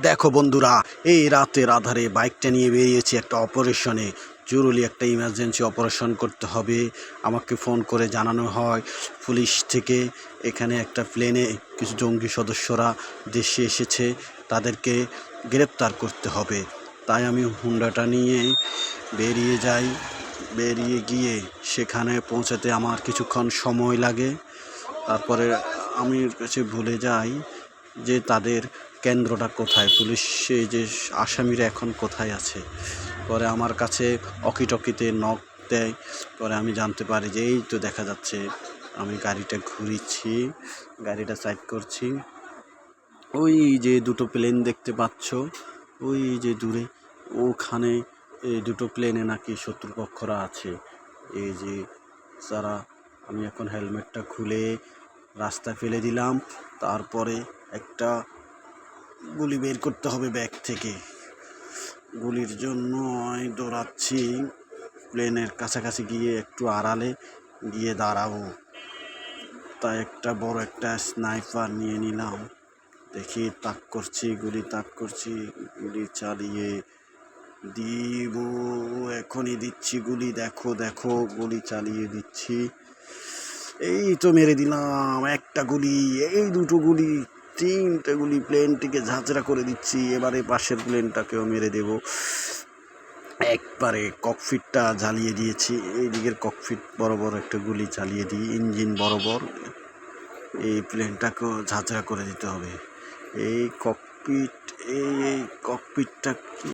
দেখো বন্ধুরা, এই রাতের আধারে বাইকটা নিয়ে বেরিয়েছি একটা অপারেশনে। জরুরি একটা ইমার্জেন্সি অপারেশন করতে হবে। আমাকে ফোন করে জানানো হয় পুলিশ থেকে। এখানে একটা প্লেনে কিছু জঙ্গি সদস্যরা দেশে এসেছে, তাদেরকে গ্রেপ্তার করতে হবে। তাই আমি হুন্ডাটা নিয়ে বেরিয়ে যাই। বেরিয়ে গিয়ে সেখানে পৌঁছাতে আমার কিছুক্ষণ সময় লাগে। তারপরে আমি কাছে ভুলে যাই যে তাদের কেন্দ্রটা কোথায়? পুলিশ এই যে আসামিরা এখন কোথায় আছে? পরে আমার কাছে অকিটকিতে নখ দেয়। পরে আমি জানতে পারি যে এই তো দেখা যাচ্ছে, আমি গাড়িটা ঘুরিচ্ছি, গাড়িটা সাইড করছি। ওই যে দুটো প্লেন দেখতে পাচ্ছ, ওই যে দূরে, ওখানে এই দুটো প্লেনে নাকি শত্রুপক্ষরা আছে। এই যে যারা, আমি এখন হেলমেটটা খুলে রাস্তা ফেলে দিলাম, তারপরে একটা গুলি বের করতে হবে ব্যাগ থেকে। গুলির জন্য দৌড়াচ্ছি। প্লেনের কাছাকাছি গিয়ে একটু আড়ালে গিয়ে দাঁড়াবো। তাই একটা বড় একটা স্নাইপার নিয়ে নিলাম। দেখি তাক করছি, গুলি তাক করছি, গুলি চালিয়ে দিব। এখনই দিচ্ছি গুলি, দেখো দেখো, গুলি চালিয়ে দিচ্ছি। এই তো মেরে দিলাম একটা গুলি, এই দুটো গুলি। তিনটে গুলি প্লেনটিকে ঝাঁচড়া করে দিচ্ছি। এবারে পাশের প্লেনটাকেও মেরে দেব। একবারে ককফিটটা জ্বালিয়ে দিয়েছি। এই দিকের ককফিট বরাবর একটা গুলি চালিয়ে দিই। ইঞ্জিন বরাবর এই প্লেনটাকেও ঝাঁচড়া করে দিতে হবে। এই ককপিট এই এই ককপিটটা